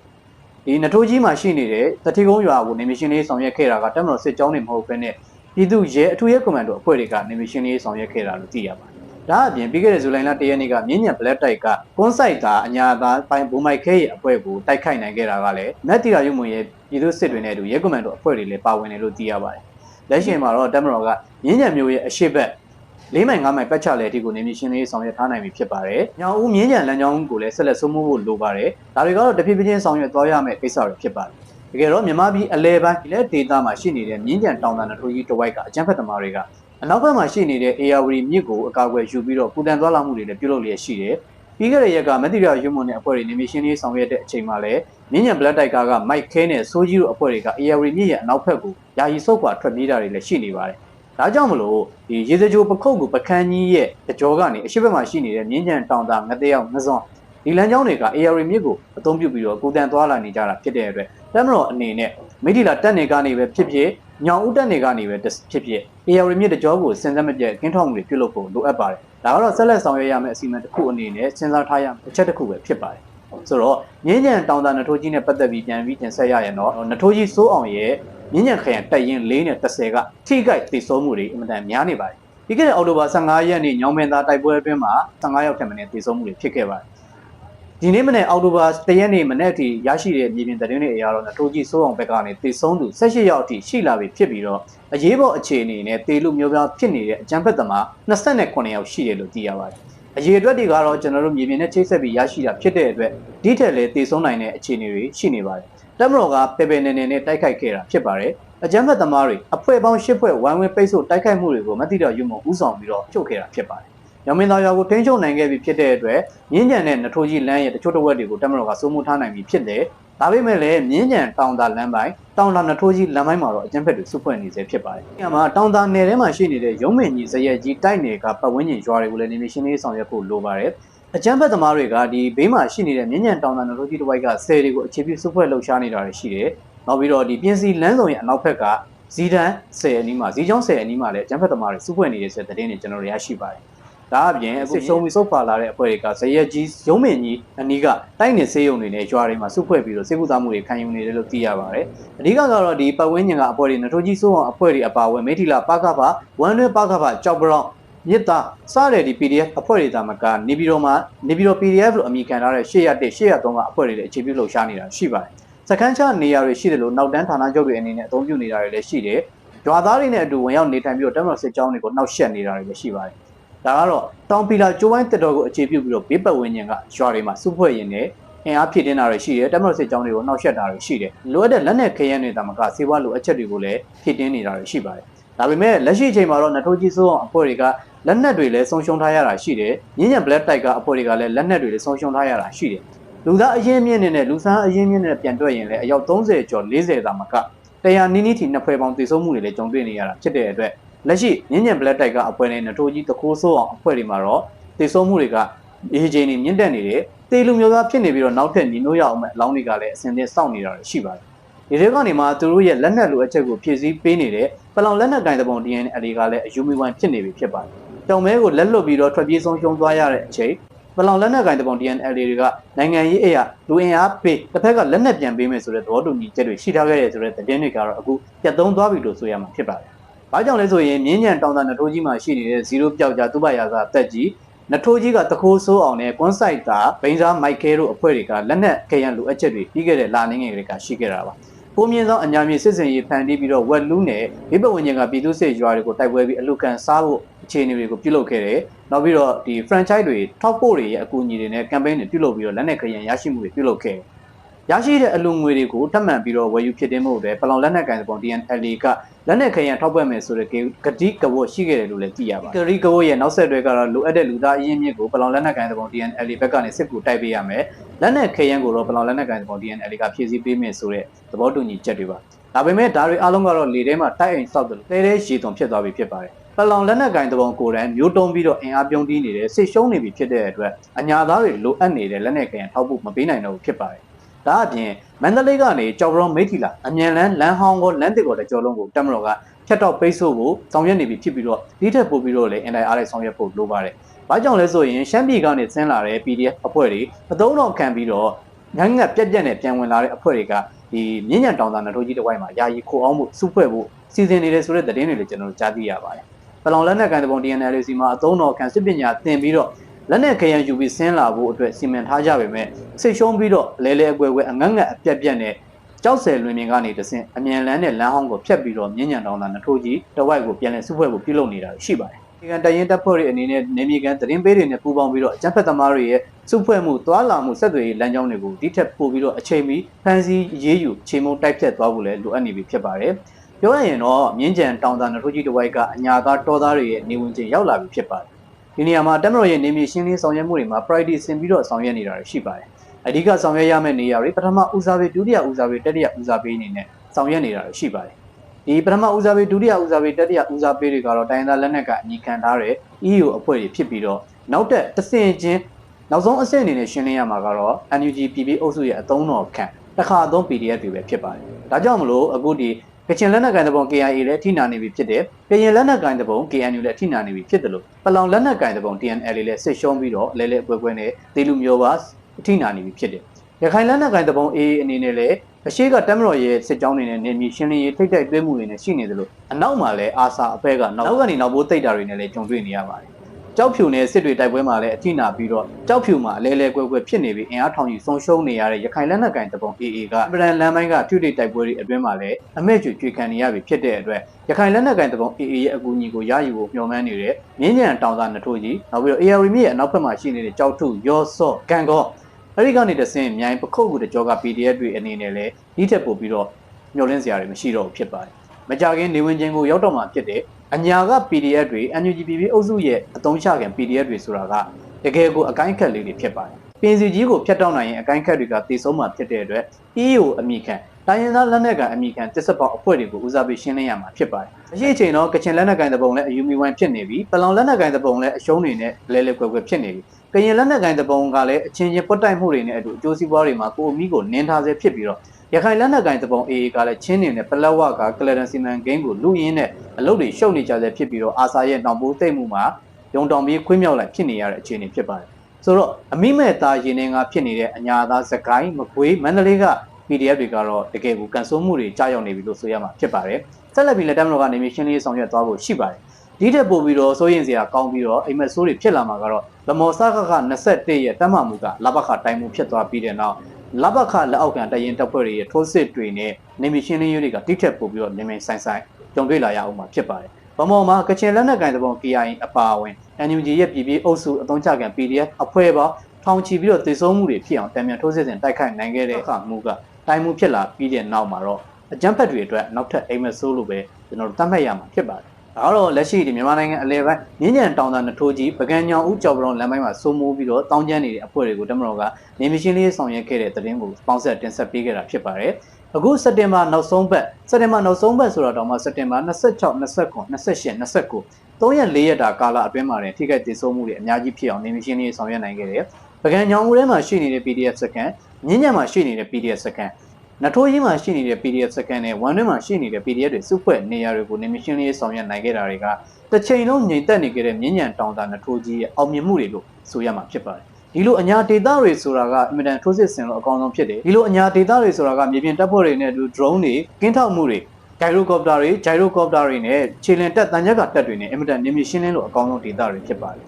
ဒီနထိုးကြီးမှာရှိနေတဲ့တတိကုန်းရွာကိုနေမြေရှင်းလင်းရေးဆောင်ရွက်ခဲ့တာကတပ်မတော်စစ်ကြောင်းတွေမဟုတ်ဘဲနဲ့ပြည်သူရဲအထူးရဲကွန်မန်ဒိုအဖွဲ့တွေကနေမြေရှင်းလင်းရေးဆောင်ရွက်ခဲ့တာလို့သိရပါတယ် ဒါအပြင်ပြီးခဲ့တဲ့ဇူလိုင်လ၁ရက်နေ့ကမြင်းညံ black တိုက်ကကွန်ဆိုင်သားအညာသားပိုင်းဘူမိုက်ခဲရဲ့အဖွဲ့ကိုတိုက်ခိုက်နိုင်ခဲ့တာကလည်းမက်တီရာရုံမွန်ရဲ့ပြည်သူစစ်တွေနဲ့အတူရဲကွန်မန်ဒိုအဖွဲ့တွေလည်းပါဝင်တယ်လို့သိရပါတယ်။လက်ရှိမှာတော့တက်မတော်ကမြင်းညံမျိုးရဲ့အရှိတ်ဘက်၄မိုင်၅မိုင်ပတ်ချလဲအထိကိုနေမြေရှင်းလေးဆောင်ရွက်ထားနိုင်ပြီဖြစ်ပါတယ်။ညောင်ဦးမြင်းညံလမ်းကြောင်းကိုလည်းဆက်လက်စိုးမိုးဖို့လိုပါတယ်။ဒါတွေကတော့တဖြည်းဖြည်းချင်းဆောင်ရွက်သွားရမယ့်ကိစ္စတွေဖြစ်ပါတယ်။တကယ်တော့မြန်မာပြည်အလဲပိုင်းဒီလက်ဒေတာမှာရှိနေတဲ့မြင်းကြံတောင်တန်းထိုးကြီးတဝိုက်ကအကြမ်းဖက်သမားတွေက အနောက်ဘက်မှာရှိနေတဲ့ ARW မြစ်ကိုအကာအကွယ်ယူပြီးတော့ပူတန်သွားလာမှုတွေလည်းပြုလုပ်လျက်ရှိတယ်။ပြီးခဲ့တဲ့ရက်ကမက်တီရီယာယူမွန်နဲ့အဖွဲ့တွေနေမီရှင်းလေးဆောင်ရွက်တဲ့အချိန်မှာလည်းမြင်းညံ Black Tiger က Mike K နဲ့ Soji တို့အဖွဲ့တွေက ARW မြစ်ရဲ့အနောက်ဘက်ကိုယာယီဆုတ်ခွာထွက်ပြေးတာတွေလည်းရှိနေပါတယ်။ဒါကြောင့်မလို့ဒီရေစကြိုပခုတ်ကိုပကန်းကြီးရဲ့တကြောကနေအရှိဘက်မှာရှိနေတဲ့မြင်းညံတောင်တာငတဲ့ရောက်ငစွန်ဒီလမ်းကြောင်းတွေက ARW မြစ်ကိုအသုံးပြုပြီးတော့ကိုတန်သွားလာနေကြတာဖြစ်တဲ့အတွက်တမတော်အနေနဲ့ မိထီလာတက်နေကနေပဲဖြစ်ဖြစ်ညောင်ဦးတက်နေကနေပဲဖြစ်ဖြစ် AR မြစ်တကြောကိုစဉ်ဆက်မပြတ်ကင်းထောက်မှုတွေပြုလုပ်ဖို့လိုအပ်ပါတယ်။ဒါကတော့ဆက်လက်ဆောင်ရွက်ရမယ့်အစီအမံတစ်ခုအနေနဲ့စဉ်းစားထားရမယ့်အချက်တစ်ခုပဲဖြစ်ပါတယ်။ဆိုတော့ငင်းညံတောင်တာနထိုးကြီးနဲ့ပတ်သက်ပြီးပြန်ပြီးတင်ဆက်ရရင်တော့နထိုးကြီးစိုးအောင်ရဲ့ငင်းညံခရိုင်တက်ရင်၄နဲ့30ကထိခိုက်တည်ဆုံးမှုတွေအမှန်တန်များနေပါတယ်။ပြီးခဲ့တဲ့အောက်တိုဘာ15ရက်နေ့ညောင်မင်းသားတိုက်ပွဲအတွင်းမှာ15ရောက်ထက်မနည်းတည်ဆုံးမှုတွေဖြစ်ခဲ့ပါတယ် ဒီနေ့မနေ့အောက်တိုဘာ၁ရက်နေ့မနေ့အထိရရှိတဲ့မြေပြင်သတင်းတွေအရတော့တိုးကြီးစိုးအောင်ဘက်ကနေတည်ဆုံးသူ၁၈ရောက်အထိရှိလာပြီဖြစ်ပြီးတော့အရေးပေါ်အခြေအနေနဲ့တေလူမျိုးပြားဖြစ်နေတဲ့အကြမ်းဖက်သမား29ယောက်ရှိတယ်လို့သိရပါတယ်။အရေးအတွက်တွေကတော့ကျွန်တော်တို့မြေပြင်နဲ့ချိတ်ဆက်ပြီးရရှိတာဖြစ်တဲ့အတွက်ဒီထက်လည်းတည်ဆုံးနိုင်တဲ့အခြေအနေတွေရှိနေပါတယ်။တက်မတော်ကပေပေနေနေနဲ့တိုက်ခိုက်ခဲ့တာဖြစ်ပါတယ်။အကြမ်းဖက်သမားတွေအဖွဲ့ပေါင်း၈ဖွဲ့ဝိုင်းဝန်းပိတ်ဆို့တိုက်ခိုက်မှုတွေကိုမသိတော့ယူမဥဆောင်ပြီးတော့ချုပ်ခဲ့တာဖြစ်ပါတယ်။ ရောင်မင်းသားရွာကိုထိန်းချုပ်နိုင်ခဲ့ပြီဖြစ်တဲ့အတွက်မြင်းကြံတဲ့နထိုးကြီးလမ်းရဲ့တချို့တစ်ဝက်တွေကိုတက်မတော်ကစိုးမိုးထားနိုင်ပြီဖြစ်တယ်။ဒါပေမဲ့လည်းမြင်းကြံတောင်သာလမ်းပိုင်းတောင်သာနထိုးကြီးလမ်းပိုင်းမှာတော့အကျန်းဖက်တွေစုဖွဲ့နေစေဖြစ်ပါတယ်။ဒီမှာတောင်သာနယ်ထဲမှာရှိနေတဲ့ရုံးမင်ကြီးဇရက်ကြီးတိုက်နယ်ကပတ်ဝန်းကျင်ရွာတွေကိုလည်းနေမရှင်းလေးဆောင်ရွက်ဖို့လိုပါတယ်။အကျန်းဖက်သမားတွေကဒီဘေးမှာရှိနေတဲ့မြင်းကြံတောင်သာနထိုးကြီးတစ်ဝိုက်ကဆယ်တွေကိုအခြေပြုစုဖွဲ့လှုပ်ရှားနေတာတွေရှိတယ်။နောက်ပြီးတော့ဒီပြင်စီလမ်းဆောင်ရဲ့အနောက်ဘက်ကဇီဒန်10အနီးမှာဇီချောင်း10အနီးမှာလည်းအကျန်းဖက်သမားတွေစုဖွဲ့နေတဲ့ဆိုတဲ့သတင်းတွေကျွန်တော်တို့ရရှိပါတယ်။ ဒါအပြင်အခုရှုံးပြီးစုပ်ပါလာတဲ့အဖွဲ့တွေကဇရက်ကြီးရုံးမင်ကြီးအနီးကတိုက်နေစေးရုံတွေနဲ့ရွာတွေမှာစုဖွဲ့ပြီးတော့စေကူသားမှုတွေခံယူနေတယ်လို့သိရပါတယ်အဓိကကတော့ဒီပတ်ဝန်းကျင်ကအဖွဲ့တွေနထိုးကြီးစိုးအောင်အဖွဲ့တွေအပါအဝင်မေထီလာပကဖဝမ်တွဲပကဖကြောက်ပရောင်မြစ်သားစတဲ့ဒီ PDF အဖွဲ့တွေသာမကနေပြည်တော်မှာနေပြည်တော် PDF လို့အမည်ခံထားတဲ့8ရက်1 8ရက်3ကအဖွဲ့တွေလည်းအခြေပြုလှုပ်ရှားနေတာရှိပါတယ်စကန်းချနေရာတွေရှိတယ်လို့နောက်တန်းဌာနချုပ်တွေအနေနဲ့အသုံးပြုနေတာတွေလည်းရှိတယ်ကြွာသားတွေနဲ့အတူဝင်ရောက်နေထိုင်ပြီးတော့တမန်စစ်ကြောင်းတွေကိုနှောက်ယှက်နေတာတွေလည်းရှိပါတယ် ဒါကတော့တောင်ပီလာကျိုးဝိုင်းတက်တော်ကိုအခြေပြုပြီးတော့ဘေးပတ်ဝန်းကျင်ကရွာတွေမှာစုဖွဲ့ရင်းနဲ့အင်အားဖြည့်တင်းတာတွေရှိတယ်တမန်စစ်ကြောင်းတွေကိုနှောက်ယှက်တာတွေရှိတယ်လိုအပ်တဲ့လက်နက်ခဲယမ်းတွေတာမကစေဝါလိုအပ်ချက်တွေကိုလည်းဖြည့်တင်းနေတာတွေရှိပါတယ်ဒါပေမဲ့လက်ရှိအချိန်မှာတော့နထိုးကြီးစိုးအောင်အဖွဲ့တွေကလက်နက်တွေလည်းဆုံးရှုံးထားရတာရှိတယ်။ညဉ့်ညံ black type ကအဖွဲ့တွေကလည်းလက်နက်တွေလည်းဆုံးရှုံးထားရတာရှိတယ်။လူသားအရင်မြင့်နေတဲ့လူဆန်းအရင်မြင့်နေတဲ့ပြန်တွက်ရင်လည်းအယောက်30ကျော်40သာမကတရားနီးနီးထီနှစ်ဖွဲ့ပေါင်းတည်ဆုံမှုတွေလည်းကြုံတွေ့နေရတာဖြစ်တဲ့အတွက် လက်ရှိညဉ့်ညံ black type ကအဖွဲ့နဲ့နထိုးကြီးတခိုးဆိုးအောင်အဖွဲ့တွေမှာတော့တည်ဆုံမှုတွေကအေဂျင်နေမြင့်တက်နေတယ်။တေလူမျိုးသားဖြစ်နေပြီးတော့နောက်ထပ်ညီနိုးရအောင်မဲ့အလောင်းတွေကလည်းအစင်သင်းစောင့်နေတာရှိပါတယ်။ဒီတွေကနေမှသူတို့ရဲ့လက်နက်လိုအပ်ချက်ကိုဖြည့်ဆည်းပေးနေတဲ့ပလောင်လက်နက်ကင်တဲ့ပုံ DNA ကလည်းအယူမီဝိုင်ဖြစ်နေပြီဖြစ်ပါတယ်။တောင်မဲကိုလက်လွတ်ပြီးတော့ထွက်ပြေးဆုံးရှုံးသွားရတဲ့အချိန်ပလောင်လက်နက်ကင်တဲ့ပုံ DNA တွေကနိုင်ငံရေးအရာလူအင်အားပေးတစ်ဖက်ကလက်နက်ပြန်ပေးမယ်ဆိုတဲ့သဘောတူညီချက်တွေရှိထားခဲ့တဲ့ဆိုတဲ့သတင်းတွေကတော့အခုပြတ်သုံးသွားပြီလို့ဆိုရမှာဖြစ်ပါတယ်။ ဘာကြောင့်လဲဆိုရင်မြင်းညံတောင်သာနထိုးကြီးမှာရှိနေတဲ့0ပျောက်ကြားသူပရာစာတက်ကြီးနထိုးကြီးကတခိုးဆိုးအောင်နဲ့ကွန်ဆိုင်တာဘိန်းစားမိုက်ခဲတို့အဖွဲ့တွေကလက်နက်ခဲယံလိုအပ်ချက်တွေပြီးခဲ့တဲ့လာနေငယ်တွေကရှိခဲ့တာပါ။ကိုမြင့်ဆောင်အညာမြေစစ်စင်ရေးဖန်တီးပြီးတော့ဝက်လူးနဲ့မိဘဝင်ကျင်ကပြည်သူ့စစ်ရွာတွေကိုတိုက်ပွဲပြီးအလူကန်စားဖို့အခြေအနေတွေကိုပြုလုပ်ခဲ့တယ်။နောက်ပြီးတော့ဒီ franchise တွေ top 4တွေရဲ့အကူအညီတွေနဲ့ campaign တွေပြုလုပ်ပြီးတော့လက်နက်ခဲယံရရှိမှုတွေပြုလုပ်ခဲ့တယ်။ ရရှိတဲ့အလူငွေတွေကိုထပ်မံပြီးတော့ဝယ်ယူဖြစ်တင်မှုတွေပလောင်လက်နက်ကန်ပုံ DNL ကလက်နက်ခဲယံထောက်ပံ့မယ်ဆိုတဲ့ဂတိကဝတ်ရှိခဲ့တယ်လို့လည်းသိရပါတယ်။ဂတိကဝတ်ရဲ့နောက်ဆက်တွဲကတော့လိုအပ်တဲ့လူသားအရင်းမြစ်ကိုပလောင်လက်နက်ကန်ပုံ DNL ဘက်ကနေစစ်ကူတိုက်ပေးရမယ်။လက်နက်ခဲယံကိုတော့ပလောင်လက်နက်ကန်ပုံ DNL ကဖြည့်ဆည်းပေးမယ်ဆိုတဲ့သဘောတူညီချက်တွေပါ။ဒါပေမဲ့ဒါတွေအားလုံးကတော့လေထဲမှာတိုက်အိမ်ဆောက်တယ်လို့တဲတဲရှည်သွန်ဖြစ်သွားပြီဖြစ်ပါတယ်။ပလောင်လက်နက်ကင်တပုံကိုယ်တိုင်မျိုးတုံးပြီးတော့အင်အားပြုံးတီးနေတယ်စစ်ရှုံးနေပြီဖြစ်တဲ့အတွက်အညာသားတွေလိုအပ်နေတဲ့လက်နက်ကင်ထောက်ဖို့မပေးနိုင်တော့ဘူးဖြစ်ပါတယ်။ ဒါအပြင်မန္တလေးကနေကြောက်ရောမိထီလာအမြန်လန်းလမ်းဟောင်းကိုလမ်းတစ်ကိုတကြောလုံးကိုတက်မတော်ကဖြတ်တော့ပိတ်ဆို့ဖို့ဆောင်ရွက်နေပြီဖြစ်ပြီးတော့ဒီထက်ပိုပြီးတော့လည်း NIR လိုက်ဆောင်ရွက်ဖို့လိုပါတယ်။ဘာကြောင့်လဲဆိုရင်ရှမ်းပြည်ကနေဆင်းလာတဲ့ PDF အဖွဲ့တွေအသုံးတော်ခံပြီးတော့ငန်းငတ်ပြက်ပြက်နဲ့ပြန်ဝင်လာတဲ့အဖွဲ့တွေကဒီမြင့်ညံတောင်သာနထိုးကြီးတစ်ဝိုင်းမှာယာယီခိုအောင်မှုစုဖွဲ့ဖို့စီစဉ်နေတယ်ဆိုတဲ့သတင်းတွေလည်းကျွန်တော်တို့ကြားသိရပါတယ်။ပလောင်လက်နက်ကန်တပုံ DNL စီမှာအသုံးတော်ခံစစ်ပညာသင်ပြီးတော့ လက်နက်ခရံယူပြီးဆင်းလာဖို့အတွက်စီမံထားကြပေမဲ့စိတ်ရှုံးပြီးတော့လဲလဲအကွယ်ကွယ်အငတ်ငတ်အပြက်ပြက်နဲ့ကြောက်ဆယ်လွင်မြင်ကနေတဆင့်အမြန်လန်းတဲ့လမ်းဟောင်းကိုဖျက်ပြီးတော့မြင်းညံတောင်သာနထိုးကြီးတဝိုက်ကိုပြန်လည်စုဖွဲ့ဖို့ပြုလုပ်နေတာရှိပါတယ်။ဒီကတရင်တပ်ဖွဲ့တွေအနေနဲ့နေမြေကန်သတင်းပေးတွေနဲ့ပူးပေါင်းပြီးတော့အကြမ်းဖက်သမားတွေရဲ့စုဖွဲ့မှုသွာလာမှုဆက်သွယ်ရေးလမ်းကြောင်းတွေကိုဒီထက်ပိုပြီးတော့အချိန်မီဖန်ဆီးရေးယူချိန်မုံတိုက်ဖြတ်သွားဖို့လည်းလိုအပ်နေပြီဖြစ်ပါတယ်။ပြောရရင်တော့မြင်းကြံတောင်သာနထိုးကြီးတဝိုက်ကအညာသားတော်သားတွေရဲ့နေဝင်ခြင်းရောက်လာပြီဖြစ်ပါတယ်။ ဒီနေရာမှာတက်မတော်ရဲ့နေမြေရှင်းလင်းဆောင်ရွက်မှုတွေမှာ priority ဆင်ပြီးတော့ဆောင်ရွက်နေတာရှိပါတယ်။အဓိကဆောင်ရွက်ရမယ့်နေရာတွေပထမဦးစားပေးဒုတိယဦးစားပေးတတိယဦးစားပေးအနေနဲ့ဆောင်ရွက်နေတာရှိပါတယ်။ဒီပထမဦးစားပေးဒုတိယဦးစားပေးတတိယဦးစားပေးတွေကတော့တိုင်းသားလက်နက်ကအညီခံထားတဲ့ EU အဖွဲ့တွေဖြစ်ပြီးတော့နောက်တက်တဆင်ချင်းနောက်ဆုံးအဆင့်အနေနဲ့ရှင်းလင်းရမှာကတော့ NUG PP အုပ်စုရဲ့အသုံးတော်ခံတစ်ခါအသုံး PDF တွေပဲဖြစ်ပါတယ်။ဒါကြောင့်မလို့အခုဒီ ကချင်လက်နက်ကိုင်တဲ့ပုံ KIA လည်းထိနာနေပြီဖြစ်တယ်။ကရင်လက်နက်ကိုင်တဲ့ပုံ KNU လည်းထိနာနေပြီဖြစ်တယ်လို့ပလောင်လက်နက်ကိုင်တဲ့ပုံ TNL လည်းစစ်ရှုံးပြီးတော့လဲလဲအပွဲပွဲနဲ့တေလူမျိုးပါထိနာနေပြီဖြစ်တယ်။ရခိုင်လက်နက်ကိုင်တဲ့ပုံ AA အနေနဲ့လည်းအရှိကတမတော်ရဲ့စစ်ကြောင်းတွေနဲ့နေမြေရှင်းလင်းရေးထိတ်တိုက်တွဲမှုတွေနဲ့ရှိနေတယ်လို့အနောက်မှာလည်းအာစာအဖက်ကနောက်ကနေနောက်ဘိုးတိတ်တာတွေနဲ့လည်းကြုံတွေ့နေရပါတယ်။ ကြောက်ဖြူနဲ့စစ်တွေတိုက်ပွဲမှာလည်းအထိနာပြီးတော့ကြောက်ဖြူမှာအလဲလဲကွဲကွဲဖြစ်နေပြီးအင်အားထောင်ယူဆုံးရှုံးနေရတဲ့ရခိုင်လက်နက်ကင်တပုံ AA ကပရန်လမ်းပိုင်းကထုတိတိုက်ပွဲတွေအတွင်းမှာလည်းအမဲကျွကျွခံနေရပြီဖြစ်တဲ့အတွက်ရခိုင်လက်နက်ကင်တပုံ AA ရဲ့အကူအညီကိုရယူဖို့မျှော်မှန်းနေတဲ့မြင်းညံတောင်သာနထိုးကြီးနောက်ပြီးတော့ AR မြစ်ရဲ့အနောက်ဘက်မှာရှိနေတဲ့ကြောက်ထုရော့စော့ဂန်ကောအဲ့ဒီကနေတဆင့်မြိုင်ပခုတ်ကူတကြောက PDF တွေအနေနဲ့လည်းဒီထက်ပိုပြီးတော့မျှော်လင့်စရာတွေမရှိတော့ဘူးဖြစ်ပါတယ်မကြခင်နေဝင်ချင်းကိုရောက်တော့မှဖြစ်တဲ့ အညာက PDF တွေ NUGPP အုပ်စုရဲ့အတုံးချခံ PDF တွေဆိုတာကတကယ်ကိုအကိုင်းခက်လေးတွေဖြစ်ပါတယ်ပင်စီကြီးကိုဖျက်တောက်နိုင်ရင်အကိုင်းခက်တွေကတည်ဆုံးမှာဖြစ်တဲ့အတွက် EO အမိခံတိုင်းရင်းသားလက်နက်ကန်အမိခံတစ်စက်ပေါက်အဖွဲ့တွေကိုဦးစားပေးရှင်းလင်းရမှာဖြစ်ပါတယ်။အရှိအချိန်တော့ကချင်လက်နက်ကန်တပုံလည်းအယူမီဝိုင်းဖြစ်နေပြီ။ပလောင်လက်နက်ကန်တပုံလည်းအရှုံးတွေနဲ့လဲလဲကွယ်ကွယ်ဖြစ်နေပြီ။ကရင်လက်နက်ကန်တပုံကလည်းအချင်းချင်းပွတ်တိုက်မှုတွေနဲ့အတူအကျိုးစီးပွားတွေမှာကိုအမိကိုနင်းထားစေဖြစ်ပြီးတော့ ရခိုင်လက်နက်ကန်တပုံ AA ကလည်းချင်းနေနဲ့ပလက်ဝကကလရန်စီမန်ဂိမ်းကိုလူရင်းနဲ့အလုပ်တွေရှုပ်နေကြဆဲဖြစ်ပြီးတော့အာဆာရဲ့နောက်ပိုးသိမ့်မှုမှာယုံတောင်ပြီးခွေးမြောက်လိုက်ဖြစ်နေရတဲ့အခြေအနေဖြစ်ပါတယ်ဆိုတော့အမိမဲ့သားရင်နေငါဖြစ်နေတဲ့အညာသားစကိုင်းမကွေးမန္တလေးက PDF တွေကတော့တကယ်ကိုကန်ဆိုးမှုတွေကြားရောက်နေပြီလို့ဆိုရမှာဖြစ်ပါတယ်ဆက်လက်ပြီးလက်တမတော်ကနေမရှင်းလေးဆောင်ရွက်သွားဖို့ရှိပါတယ်ဒီထက်ပိုပြီးတော့စိုးရင်စရာကောင်းပြီးတော့အိမ်မက်ဆိုးတွေဖြစ်လာမှာကတော့ဗမော်စခခ21ရဲ့တမ်းမှမှုကလဘခတိုင်းမှုဖြစ်သွားပြီးတဲ့နောက် လဘခလက်အောက်ခံတရင်တပ်ဖွဲ့တွေရဲ့ထိုးစစ်တွေနဲ့နေမရှင်းလေးရေးတွေကတိထက်ပိုပြီးတော့နေမဆိုင်ဆိုင်ကြုံတွေ့လာရအောင်မှာဖြစ်ပါတယ်ဗမော်မှာကချင်လက်နက်ကိုင်သဘော KIA အပါအဝင် NUG ရဲ့ပြည်ပြည်အုပ်စုအသုံးချခံ PDF အဖွဲ့ပေါင်းထောင်ချီပြီးတော့တည်ဆုံမှုတွေဖြစ်အောင်တံမြန်ထိုးစစ်ဆင်တိုက်ခိုက်နိုင်ခဲ့တဲ့အခါမှုကတိုင်းမှုဖြစ်လာပြီးတဲ့နောက်မှာတော့အကြမ်းဖက်တွေအတွက်နောက်ထပ်အိမ်မက်ဆိုးလို့ပဲကျွန်တော်တို့သတ်မှတ်ရမှာဖြစ်ပါတယ်။ ဒါကတော့လက်ရှိဒီမြန်မာနိုင်ငံအလဲပိုင်းမြင်းညံတောင်သာနထိုးကြီးပကံညောင်ဦးကြော်ပရုံလမ်းပိုင်းမှာစိုးမိုးပြီးတော့တောင်းကျမ်းနေတဲ့အဖွဲ့တွေကိုတမတော်ကနေမရှင်လေးဆောင်ရွက်ခဲ့တဲ့သတင်းကိုပေါင်းဆက်တင်ဆက်ပေးခဲ့တာဖြစ်ပါတယ်။အခုစက်တင်ဘာနောက်ဆုံးပတ်စက်တင်ဘာနောက်ဆုံးပတ်ဆိုတော့တော့မှစက်တင်ဘာ26 29 28 29 3ရက်4ရက်တာကာလအတွင်းမှာတင်ထိခိုက်ဒေဆုံးမှုတွေအများကြီးဖြစ်အောင်နေမရှင်လေးဆောင်ရွက်နိုင်ခဲ့တယ်။ပကံညောင်ဦးထဲမှာရှိနေတဲ့ PDF စကန်မြင်းညံမှာရှိနေတဲ့ PDF စကန် နထိုးကြီးမှာရှိနေတဲ့ PDF စကန်နဲ့ဝမ်တွင်းမှာရှိနေတဲ့ PDF တွေစုဖွဲ့နေရာတွေကိုနေမရှင်းလေးဆောင်ရွက်နိုင်ခဲ့တာတွေကတစ်ချိန်လုံးငြိမ်သက်နေခဲ့တဲ့မြင်းညံတောင်တာနထိုးကြီးရဲ့အောင်မြင်မှုတွေလို့ဆိုရမှာဖြစ်ပါတယ်ဒီလိုအညာဒေတာတွေဆိုတာကအင်မတန်ထိုးစစ်ဆင်လို့အကောင်းဆုံးဖြစ်တယ်ဒီလိုအညာဒေတာတွေဆိုတာကမြေပြင်တပ်ဖွဲ့တွေနဲ့အတူ drone တွေကင်းထောက်မှုတွေ gyrocopter တွေ gyrocopter တွေနဲ့ခြေလင်တက်တန်ချက်ကတက်တွေနဲ့အင်မတန်နေမြရှင်းလင်းလို့အကောင်းဆုံးဒေတာတွေဖြစ်ပါတယ်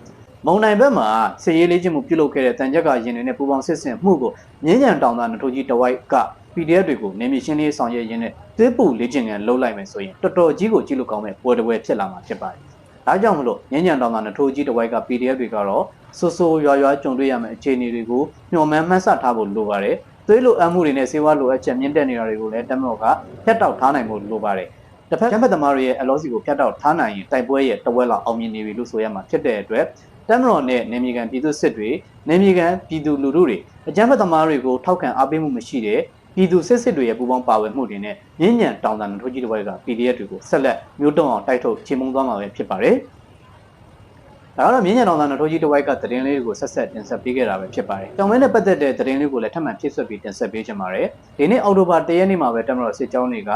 မုံနိုင်ဘက်မှာစစ်ရေးလေးချင်းမှုပြုလုပ်ခဲ့တဲ့တန်ချက်ကရင်တွေနဲ့ပူပေါင်းစစ်ဆင်မှုကိုမြင်းညံတောင်တာနထိုးကြီးတဝိုက်က PDF တွေကိုနေမြရှင်းလေးဆောင်ရွက်ရင်းနဲ့သွေးပူလေ့ကျင့်ခန်းလုပ်လိုက်မယ်ဆိုရင်တော်တော်ကြီးကိုကြည့်လို့ကောင်းမဲ့ပွဲတစ်ပွဲဖြစ်လာမှာဖြစ်ပါတယ်။ဒါကြောင့်မလို့ညဉ့်ညံတောင်တာနထိုးကြီးတဝိုက်က PDF တွေကတော့ဆိုးဆိုးရွာရွာကြုံတွေ့ရမယ့်အခြေအနေတွေကိုညှော်မှန်းမှန်းဆထားဖို့လိုပါတယ်။သွေးလိုအပ်မှုတွေနဲ့ဆေးဝါးလိုအပ်ချက်မြင့်တက်နေတာတွေကိုလည်းတက်မတော်ကဖြတ်တောက်ထားနိုင်ဖို့လိုပါတယ်။တစ်ဖက်ကျမ်းဖက်သမားတွေရဲ့အလောစီကိုဖြတ်တောက်ထားနိုင်ရင်တိုက်ပွဲရဲ့တဝက်လောက်အောင်မြင်နေပြီလို့ဆိုရမှာဖြစ်တဲ့အတွက်တမ်မတော်နဲ့နေမြေကန်ပြည်သူစစ်တွေနေမြေကန်ပြည်သူလူထုတွေအကြမ်းဖက်သမားတွေကိုထောက်ခံအားပေးမှုမရှိတဲ့ ပြည်သူစစ်စစ်တွေရဲ့ပူးပေါင်းပါဝင်မှုတွေနဲ့ရင်းညံတောင်တန်ထိုးကြီးတစ်ဝက်က PDF တွေကိုဆက်လက်မျိုးတုံအောင်တိုက်ထုတ်ချေမှုန်းသွားမှာပဲဖြစ်ပါတယ်။ဒါကတော့မြင်းညံတောင်တန်ထိုးကြီးတစ်ဝက်ကသတင်းလေးတွေကိုဆက်ဆက်တင်ဆက်ပေးခဲ့တာပဲဖြစ်ပါတယ်။တောင်မဲနဲ့ပတ်သက်တဲ့သတင်းလေးကိုလည်းထပ်မံဖြည့်ဆွတ်ပြီးတင်ဆက်ပေးချင်ပါတယ်။ဒီနေ့အောက်တိုဘာ၁ရက်နေ့မှာပဲတမ်မတော်စစ်ကြောင်းတွေက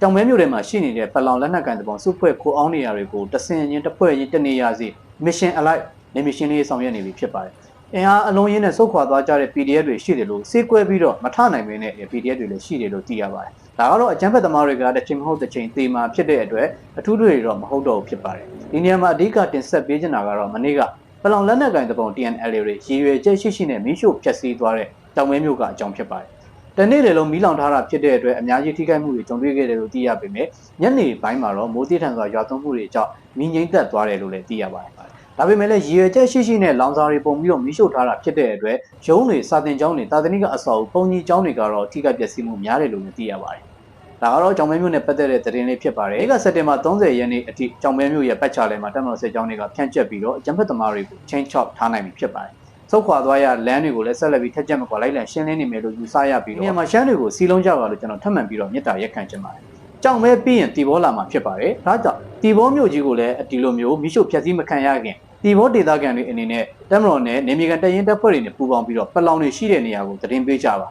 တောင်မဲမြို့ထဲမှာရှိနေတဲ့ပလောင်လက်နက်ကန်တပုံစုဖွဲ့ခိုအောင်နေရာတွေကိုတဆင်ရင်တစ်ဖွဲ့ရင်တနေရာစီ mission alike နေမရှင်လေးဆောင်ရွက်နေပြီဖြစ်ပါတယ်။ အင်အားအလုံးရင်းနဲ့စုတ်ခွာသွားကြတဲ့ PDF တွေရှိတယ်လို့စေးကွဲပြီးတော့မထနိုင်မင်းနဲ့ PDF တွေလည်းရှိတယ်လို့သိရပါတယ်။ဒါကတော့အကြမ်းဖက်သမားတွေကတစ်ချိန်မဟုတ်တစ်ချိန်သေမှာဖြစ်တဲ့အတွက်အထူးတွေတော့မဟုတ်တော့ဘူးဖြစ်ပါတယ်။ဒီနေရာမှာအဓိကတင်ဆက်ပေးချင်တာကတော့မနေ့ကပလောင်လက်နက်ကင်တပုံ TNL တွေရည်ရွယ်ချက်ရှိရှိနဲ့မီးရှို့ဖျက်ဆီးသွားတဲ့တောင်ဝဲမြို့ကအကြောင်းဖြစ်ပါတယ်။တနေ့လေလုံးမီးလောင်ထားတာဖြစ်တဲ့အတွက်အများကြီးထိခိုက်မှုတွေကြုံတွေ့ခဲ့တယ်လို့သိရပေမဲ့ညနေပိုင်းမှာတော့မိုးတိထန်စွာရွာသွန်းမှုတွေကြောင့်မီးငိမ့်သက်သွားတယ်လို့လည်းသိရပါတယ်။ ဒါပေမဲ့လည်းရည်ရွယ်ချက်ရှိရှိနဲ့လောင်စာတွေပုံပြီးတော့မီးရှို့ထားတာဖြစ်တဲ့အတွက်ရုံးတွေစာတင်ကျောင်းတွေတာသနိကအဆောက်အဦပုံကြီးကျောင်းတွေကတော့ထိခိုက်ပျက်စီးမှုများတယ်လို့လည်းသိရပါတယ်။ဒါကတော့ကြောင်မဲမြို့နယ်ပတ်သက်တဲ့သတင်းလေးဖြစ်ပါတယ်။ဒီကစက်တင်ဘာ30ရက်နေ့အထိကြောင်မဲမြို့ရဲ့ပတ်ချာလဲမှာတက်မတော်စစ်ကြောင်းတွေကဖြန့်ကျက်ပြီးတော့အကြမ်းဖက်သမားတွေကိုချင်းချော့ထားနိုင်ပြီဖြစ်ပါတယ်။ဆုတ်ခွာသွားရလမ်းတွေကိုလည်းဆက်လက်ပြီးထက်ချက်မကွာလိုက်လံရှင်းလင်းနေမယ်လို့ယူဆရပြီးတော့ဒီမှာရှမ်းတွေကိုစီလုံးကြပါလို့ကျွန်တော်ထပ်မံပြီးတော့မြစ်တာရက်ခံချင်ပါတယ်။ကြောင်မဲပြီးရင်တီဘောလာမှာဖြစ်ပါတယ်။ဒါကြောင့်တီဘောမြို့ကြီးကိုလည်းဒီလိုမျိုးမိရှုဖြက်စီးမခံရခင် ဒီဘောဒေသခံတွေအနေနဲ့တက်မတော်နဲ့နေမြေကန်တရင်တပ်ဖွဲ့တွေနဲ့ပူးပေါင်းပြီးတော့ပလောင်တွေရှိတဲ့နေရာကိုသတင်းပေးကြပါ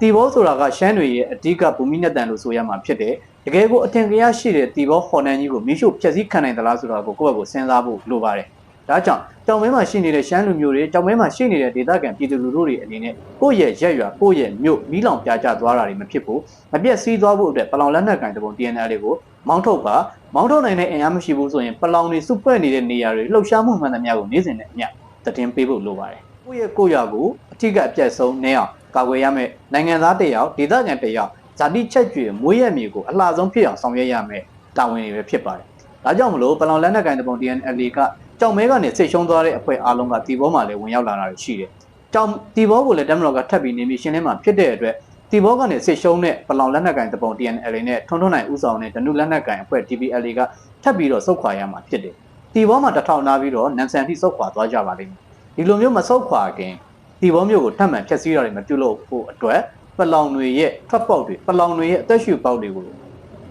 တီဘောဆိုတာကရှမ်းတွေရဲ့အဓိကဘူမိနက်တန်လို့ဆိုရမှာဖြစ်တယ်တကယ်ကိုအထင်ကြီးရှိတဲ့တီဘောဟော်နန်ကြီးကိုမိရှုဖျက်ဆီးခံနိုင်သလားဆိုတာကိုကိုယ့်ဘက်ကိုစဉ်းစားဖို့လိုပါတယ် ဒါကြောင့်တောင်မဲမှာရှိနေတဲ့ရှမ်းလူမျိုးတွေတောင်မဲမှာရှိနေတဲ့ဒေသခံပြည်သူလူထုတွေအနေနဲ့ကိုယ့်ရဲ့ရက်ရွာကိုယ့်ရဲ့မြို့မီးလောင်ပြာကျသွားတာတွေမဖြစ်ဘူးမပြက်စီးသွားဖို့အတွက်ပလောင်လက်နက်ကင်တပုံ TNL တွေကိုမောင်းထုတ်ပါမောင်းထုတ်နိုင်တဲ့အင်အားမရှိဘူးဆိုရင်ပလောင်တွေစုဖွဲ့နေတဲ့နေရာတွေလှုပ်ရှားမှုမှန်သမျှကိုနေ့စဉ်နဲ့အမျှသတင်းပေးဖို့လိုပါတယ်ကိုယ့်ရဲ့ကိုယ့်ရွာကိုအထစ်ကအပြတ်ဆုံးနေအောင်ကာကွယ်ရမယ်နိုင်ငံသားတစ်ယောက်ဒေသခံတစ်ယောက်ဇာတိချက်ကျွေမွေးရမြေကိုအလှဆုံးဖြစ်အောင်ဆောင်ရွက်ရမယ်တာဝန်တွေပဲဖြစ်ပါတယ်ဒါကြောင့်မလို့ပလောင်လက်နက်ကင်တပုံ TNL က ကြောင်မဲကနေစိတ်ရှုံးသွားတဲ့အဖွဲ့အားလုံးကတီဘောမှာလည်းဝင်ရောက်လာတာရှိတယ်။ကြောင်တီဘောကိုလည်းတမလောက်ကထပ်ပြီးနေပြီးရှင်းလင်းမှာဖြစ်တဲ့အတွက်တီဘောကနေစိတ်ရှုံးတဲ့ပလောင်လက်နက်ကင်တပုံ TNL နဲ့ထွန်းထွန်းနိုင်ဥဆောင်တဲ့ဒနုလက်နက်ကင်အဖွဲ့ TPL ကထပ်ပြီးတော့စုတ်ခွာရမှာဖြစ်တယ်။တီဘောမှာတထောင်နာပြီးတော့နမ်ဆန်ထိစုတ်ခွာသွားကြပါလိမ့်မယ်။ဒီလိုမျိုးမစုတ်ခွာခင်တီဘောမျိုးကိုထပ်မံဖျက်ဆီးတာတွေမပြုလုပ်ဖို့အတွက်ပလောင်တွေရဲ့ထွက်ပေါက်တွေပလောင်တွေရဲ့အသက်ရှူပေါက်တွေကို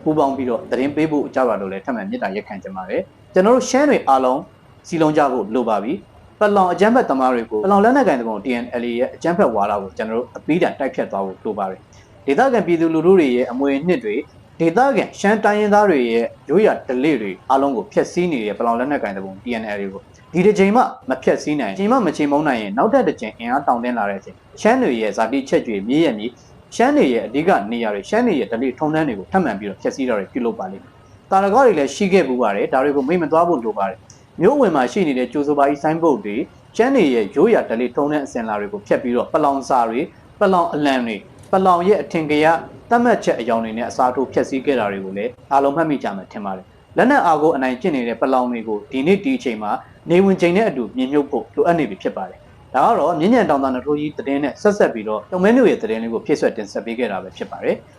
ပူပေါင်းပြီးတော့သတင်းပေးဖို့ကြပါလို့လည်းထပ်မံမြစ်တာရက်ခံကြပါတယ်။ကျွန်တော်တို့ရှမ်းတွေအားလုံး စီလုံးကြဖို့လိုပါပြီပလောင်အကြမ်းဖက်သမားတွေကိုပလောင်လက်နက်ကိုင်တဲ့ပုံ TNL ရဲ့အကြမ်းဖက်ဝါဒကိုကျွန်တော်တို့အပီးတန်တိုက်ဖြတ်သွားဖို့လိုပါတယ်ဒေသခံပြည်သူလူထုတွေရဲ့အမွေအနှစ်တွေဒေသခံရှမ်းတိုင်းရင်းသားတွေရဲ့ရိုးရာဓလေ့တွေအားလုံးကိုဖျက်ဆီးနေတဲ့ပလောင်လက်နက်ကိုင်တဲ့ပုံ TNL တွေကိုဒီတစ်ချိန်မှမဖျက်ဆီးနိုင်ချိန်မှမချိန်မုန်းနိုင်ရင်နောက်ထပ်တစ်ချိန်အင်အားတောင်းတင်းလာတဲ့အချိန်ရှမ်းတွေရဲ့ဇာတိချက်တွေမြေးရမြေးရှမ်းတွေရဲ့အဓိကနေရာတွေရှမ်းတွေရဲ့ဓလေ့ထုံးတမ်းတွေကိုထပ်မံပြီးတော့ဖျက်ဆီးတာတွေပြုလုပ်ပါလိမ့်မယ်။တာရကောတွေလည်းရှိခဲ့ပူပါတယ်ဒါတွေကိုမိမသွားဖို့လိုပါတယ်။ မြို့ဝင်မှာရှိနေတဲ့ကျိုးစိုးပါဤဆိုင်းဘုတ်တွေရှမ်းတွေရဲ့ရိုးရာဓလေ့ထုံးတမ်းအစဉ်အလာတွေကိုဖျက်ပြီးတော့ပလောင်စာတွေပလောင်အလံတွေပလောင်ရဲ့အထင်ကရတတ်မှတ်ချက်အယောင်တွေနဲ့အစားထိုးဖျက်ဆီးခဲ့တာတွေကိုလည်းအားလုံးမှတ်မိကြမှာထင်ပါတယ်။လက်နက်အားကိုအနိုင်ကျင့်နေတဲ့ပလောင်တွေကိုဒီနေ့ဒီအချိန်မှာနေဝင်ချိန်နဲ့အတူမြင်မြုပ်ဖို့လိုအပ်နေပြီဖြစ်ပါတယ်။ဒါကတော့မြင့်ညံတောင်တာနထိုးကြီးသတင်းနဲ့ဆက်ဆက်ပြီးတော့တုံမဲမျိုးရဲ့သတင်းလေးကိုဖြည့်ဆွက်တင်ဆက်ပေးခဲ့တာပဲဖြစ်ပါတယ်။